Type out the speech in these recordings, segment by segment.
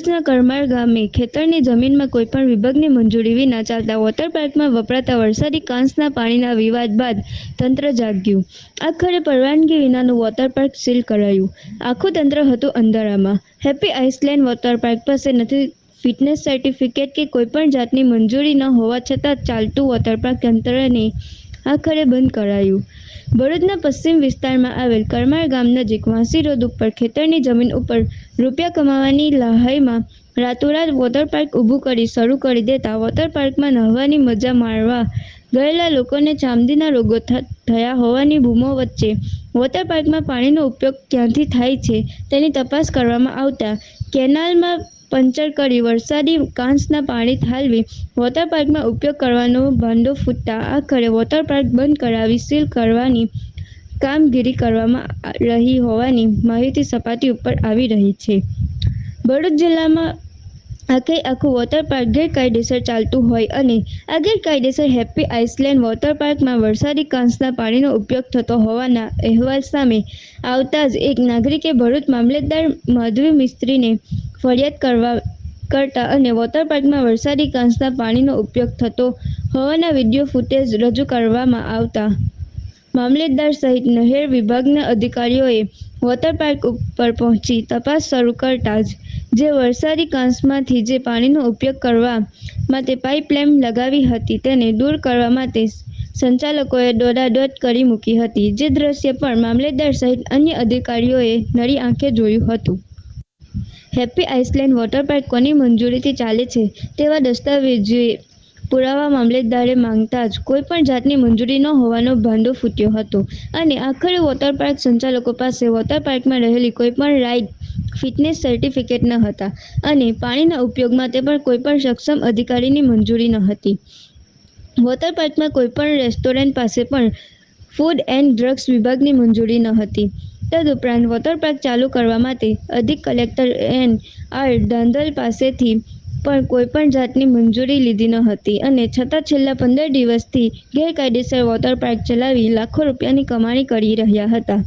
ભરૂચના કરમાળ ગામે ખેતરની જમીનમાં કોઈપણ વિભાગની મંજૂરી વિના ચાલતા વોટર પાર્કમાં વપરાતા વરસાદી કાંસના પાણીના વિવાદ બાદ તંત્ર જાગ્યું. આખરે પરવાનગી વિનાનું વોટર પાર્ક સીલ કરાયું. આખું તંત્ર હતું અંધારામાં. હેપી આઇસલેન્ડ વોટર પાર્ક પાસે નથી ફિટનેસ સર્ટિફિકેટ કે કોઈપણ જાતની મંજૂરી ન હોવા છતાં ચાલતું વોટર પાર્ક તંત્રને આખરે બંધ કરાયું. ભરૂચના પશ્ચિમ વિસ્તારમાં આવેલ કરમાળ ગામ નજીક વાંસી રોડ ઉપર ખેતરની જમીન ઉપર રૂપિયા કમાવાની લહાઈમાં રાતોરાત વોટર પાર્ક ઊભું કરી શરૂ કરી દેતા વોટર પાર્કમાં નહવાની મજા માણવા ગયેલા લોકોને ચામડીના રોગો થયા હોવાની બૂમો વચ્ચે વોટર પાર્કમાં પાણીનો ઉપયોગ ક્યાંથી થાય છે તેની તપાસ કરવામાં આવતા કેનાલમાં પંચર કરી વરસાદી કાંસના પાણી ઠાલવી. વોટર પાર્કમાં ઉપયોગ કરવાનો ભાંડો ફૂટતા આખરે વોટર પાર્ક બંધ કરાવી સીલ કરવાની કામગીરી કરવામાં રહી હોવાની માહિતી સપાટી ઉપર આવી રહી છે. ભરૂચ જિલ્લામાં આખે આખું વોટર પાર્ક ગેરકાયદેસર ચાલતું હોય અને આ ગેરકાયદેસર હેપી આઇસલેન્ડ વોટર પાર્કમાં વરસાદી કાંસના પાણીનો ઉપયોગ થતો હોવાના અહેવાલ સામે આવતા જ એક નાગરિકે ભરૂચ મામલતદાર માધવી મિસ્ત્રીને ફરિયાદ કરવા, કરતા અને વોટર પાર્કમાં વરસાદી કાંસના પાણીનો ઉપયોગ થતો હોવાના વીડિયો ફૂટેજ રજૂ કરવામાં આવતા. મામલતદાર સહિત નહેર વિભાગના અધિકારીઓએ વોટર પાર્ક ઉપર પહોંચી તપાસ શરૂ કરતા જ, જે વરસાદી કાંસમાંથી જે પાણીનો ઉપયોગ કરવા માટે પાઇપલાઇન લગાવી હતી તેને દૂર કરવા માટે સંચાલકોએ દોડાદોડ કરી મૂકી હતી. જે દ્રશ્ય પણ મામલતદાર સહિત અન્ય અધિકારીઓએ નરી આંખે જોયું હતું. હેપી આઇસલેન્ડ વોટર પાર્ક કોની મંજૂરીથી ચાલે છે તેવા દસ્તાવેજોએ પુરાવા મામલતદારે માંગતા જ કોઈ પણ જાતની મંજૂરી ન હોવાનો ભાંડો ફૂટ્યો હતો. અને આખરે વોટર પાર્ક સંચાલકો પાસે વોટર પાર્કમાં રહેલી કોઈ પણ રાઇડ ફિટનેસ સર્ટિફિકેટ ન હતા અને પાણીના ઉપયોગ માટે પણ કોઈ પણ સક્ષમ અધિકારીની મંજૂરી ન હતી. વોટર પાર્કમાં કોઈ પણ રેસ્ટોરન્ટ પાસે પણ ફૂડ એન્ડ ડ્રગ્સ વિભાગની મંજૂરી ન હતી. તદુપરાંત વોટર પાર્ક ચાલુ કરવા માટે અધિક કલેક્ટર એન આર દંદલ પાસેથી પણ કોઈ પણ જાતની મંજૂરી લીધી ન હતી અને છતાં છેલ્લા પંદર દિવસથી ગેરકાયદેસર વોટર પાર્ક ચલાવી લાખો રૂપિયાની કમાણી કરી રહ્યા હતા.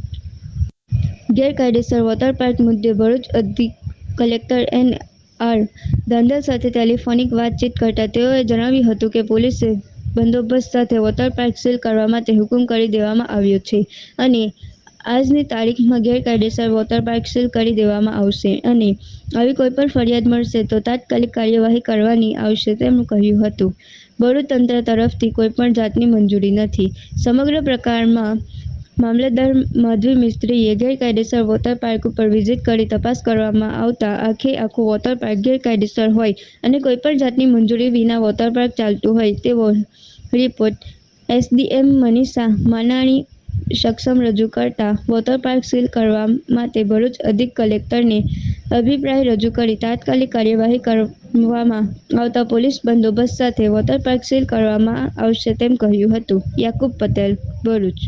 ગેરકાયદેસર વોટર પાર્ક મુદ્દે ભરૂચ અધિક કલેક્ટર એન આર ધાંધલ સાથે ટેલિફોનિક વાતચીત કરતા તેઓએ જણાવ્યું હતું કે પોલીસે બંદોબસ્ત સાથે વોટર પાર્ક સીલ કરવા માટે હુકમ કરી દેવામાં આવ્યો છે અને આજની તારીખમાં ગેરકાયદેસર વોટર પાર્ક સીલ કરી દેવામાં આવશે અને આવી કોઈ પણ ફરિયાદ મળશે તો તાત્કાલિક કાર્યવાહી કરવાની આવશે તેમનું કહ્યું હતું. ભરૂચ તંત્ર તરફથી કોઈ પણ જાતની મંજૂરી નથી. સમગ્ર પ્રકારમાં મામલતદાર માધવી મિસ્ત્રીએ ગેરકાયદેસર વોટર પાર્ક ઉપર વિઝિટ કરી તપાસ કરવામાં આવતા આખે આખું વોટર પાર્ક ગેરકાયદેસર હોય અને કોઈ પણ જાતની મંજૂરી વિના વોટર પાર્ક ચાલતું હોય તેવો રિપોર્ટ એસડીએમ મનીષા માનાણી સક્ષમ રજૂ કરતા વોટર પાર્ક સીલ કરવા માટે ભરૂચ અધિક કલેક્ટરને અભિપ્રાય રજૂ કરી તાત્કાલિક કાર્યવાહી કરવામાં આવતા પોલીસ બંદોબસ્ત સાથે વોટર પાર્ક સીલ કરવામાં આવશે તેમ કહ્યું હતું. યાકુબ પટેલ, ભરૂચ.